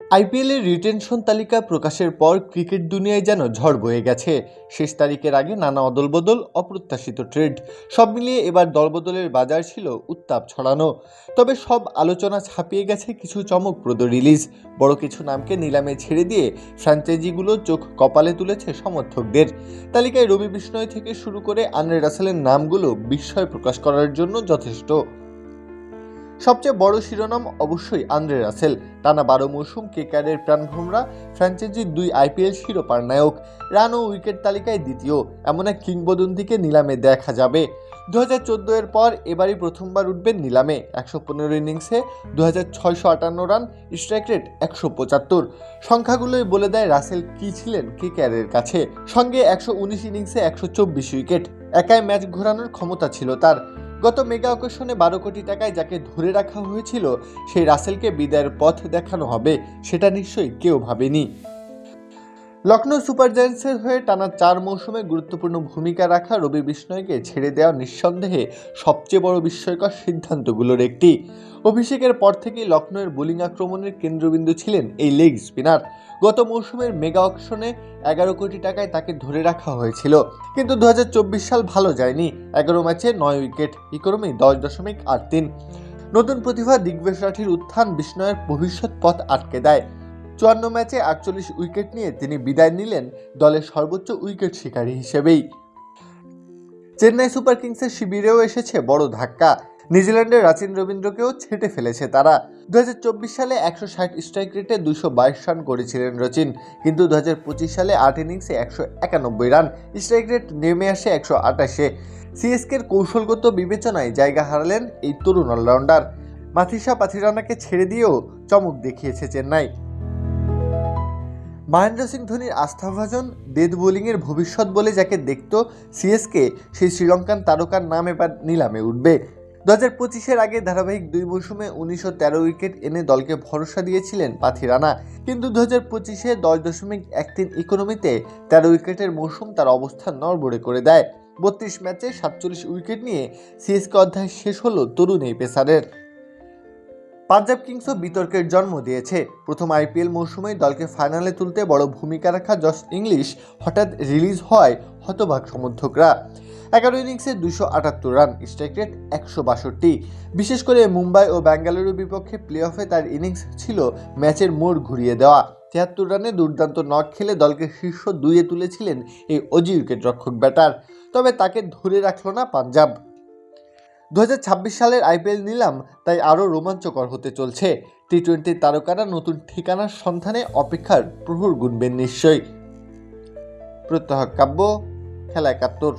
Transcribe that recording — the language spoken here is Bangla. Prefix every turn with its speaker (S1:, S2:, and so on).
S1: আইপিএলের রিটেনশন তালিকা প্রকাশের পর ক্রিকেট দুনিয়ায় যেন ঝড় বয়ে গেছে। শেষ তারিখের আগে নানা অদলবদল, অপ্রত্যাশিত ট্রেড সব মিলিয়ে এবার দলবদলের বাজার ছিল উত্তাপ ছড়ানো। তবে সব আলোচনা ছাপিয়ে গেছে কিছু চমকপ্রদ রিলিজ বড় কিছু নামকে নিলামে ছেড়ে দিয়ে ফ্র্যাঞ্চাইজিগুলো চোখ কপালে তুলেছে সমর্থকদের। তালিকায় রবি বিষ্ণয় থেকে শুরু করে আন্দ্রে রাসেলের নামগুলো বিস্ময় প্রকাশ করার জন্য যথেষ্ট। সবচেয়ে বড় শিরোনাম অবশ্যই আন্দ্রে রাসেল। টানা বারো মৌসুম কেকারের প্রাণভোমরা, ফ্র্যাঞ্চাইজির দুই আইপিএল শিরোপার নায়ক। রান ও উইকেট তালিকায় দ্বিতীয়, এমন এক কিংবদন্তিকে নিলামে দেখা যাবে। দু হাজার চোদ্দ এর পর এবারই প্রথমবার উঠবেন নিলামে। একশো পনেরো ইনিংসে দু হাজার ছয়শো আটান্ন রান, স্ট্রাইক রেট একশো পঁচাত্তর। সংখ্যাগুলোই বলে দেয় রাসেল কি ছিলেন কেকেআরের কাছে। সঙ্গে একশো উনিশ ইনিংসে একশো চব্বিশ উইকেট। একাই ম্যাচ ঘোরানোর ক্ষমতা ছিল তার। গত মেগা অকেশনে বারো কোটি টাকায় যাকে ধরে রাখা হয়েছিল, সেই রাসেলকে বিদায়ের পথ দেখানো হবে, সেটা নিশ্চয়ই কেউ ভাবেনি। লখনৌ সুপার জায়ান্টসের হয়ে টানা চার মৌসুমে গুরুত্বপূর্ণ ভূমিকা রাখা রবি বিষ্ণয়কে ছেড়ে দেওয়া নিঃসন্দেহে সবচেয়ে বড় বিস্ময়কর সিদ্ধান্তগুলোর একটি। অভিষেকের পর থেকেই লখনৌয়ের বোলিং আক্রমণের কেন্দ্রবিন্দু ছিলেন এই লেগ স্পিনার। গত মৌসুমের মেগা অকশনে এগারো কোটি টাকায় তাকে ধরে রাখা হয়েছিল, কিন্তু দু হাজার চব্বিশ সাল ভালো যায়নি। এগারো ম্যাচে নয় উইকেট, ইকোনমি দশ দশমিক আট তিন। নতুন প্রতিভা দিগ্বেশ রাঠির উত্থান বিষ্ণয়ের ভবিষ্যৎ পথ আটকে দেয়। চুয়ান্ন ম্যাচে আটচল্লিশ উইকেট নিয়ে তিনি বিদায় নিলেন দলের সর্বোচ্চ উইকেট শিকারী হিসেবেই। চেন্নাই সুপার কিংসের শিবিরেও এসেছে বড় ধাক্কা। নিউজিল্যান্ডের রাচিন রবীন্দ্রকেও ছেটে ফেলেছে তারা। দু হাজার চব্বিশ সালে একশো ষাট স্ট্রাইক রেটে দুশো রান করেছিলেন রচিন। কিন্তু দু হাজার পঁচিশ সালে আট ইনিংসে একশো একানব্বই রান, স্ট্রাইক রেট নেমে আসে একশো আটাশে। সিএসকের কৌশলগত বিবেচনায় জায়গা হারালেন এই তরুণ অলরাউন্ডার। মাথিসা পাথিরানাকে ছেড়ে দিয়েও চমক দেখিয়েছে চেন্নাই। মহেন্দ্র সিং ধোনির আস্থাভাজন ডেথ বোলিংয়ের ভবিষ্যৎ বলে যাকে দেখত সিএসকে, সেই শ্রীলঙ্কান তারকার নাম এবার নিলামে উঠবে। দু হাজার পঁচিশের আগে ধারাবাহিক দুই মৌসুমে উনিশশো তেরো উইকেট এনে দলকে ভরসা দিয়েছিলেন পাথিরানা কিন্তু দু হাজার পঁচিশে দশ দশমিক এক তিন ইকোনমিতে তেরো উইকেটের মৌসুম তার অবস্থান নড়বড়ে করে দেয়। বত্রিশ ম্যাচে সাতচল্লিশ উইকেট নিয়ে সিএসকে অধ্যায় শেষ হলো তরুণ এই পেসারের। পাঞ্জাব কিংসও বিতর্কের জন্ম দিয়েছে। প্রথম আইপিএল মৌসুমেই দলকে ফাইনালে তুলতে বড় ভূমিকা রাখা জস ইংলিশ হঠাৎ রিলিজ হয় হতবাক সমর্থকরা। এগারো ইনিংসে দুশো আটাত্তর রান, স্ট্রাইক রেট একশো বাষট্টি। বিশেষ করে মুম্বাই ও বেঙ্গালুরুর বিপক্ষে প্লে অফে তার ইনিংস ছিল ম্যাচের মোড় ঘুরিয়ে দেওয়া। তিয়াত্তর রানে দুর্দান্ত নক খেলে দলকে শীর্ষ দুইয়ে তুলেছিলেন এই অজি উইকেট রক্ষক ব্যাটার। তবে তাকে ধরে রাখল না পাঞ্জাব। দু হাজার ছাব্বিশ সালের আইপিএল নিলাম, তাই আরও রোমাঞ্চকর হতে চলছে। টি টোয়েন্টির তারকারা নতুন ঠিকানার সন্ধানে অপেক্ষার প্রহর গুনবেন নিশ্চয়ই। প্রত্যহ কাব্য, খেলা একাত্তর।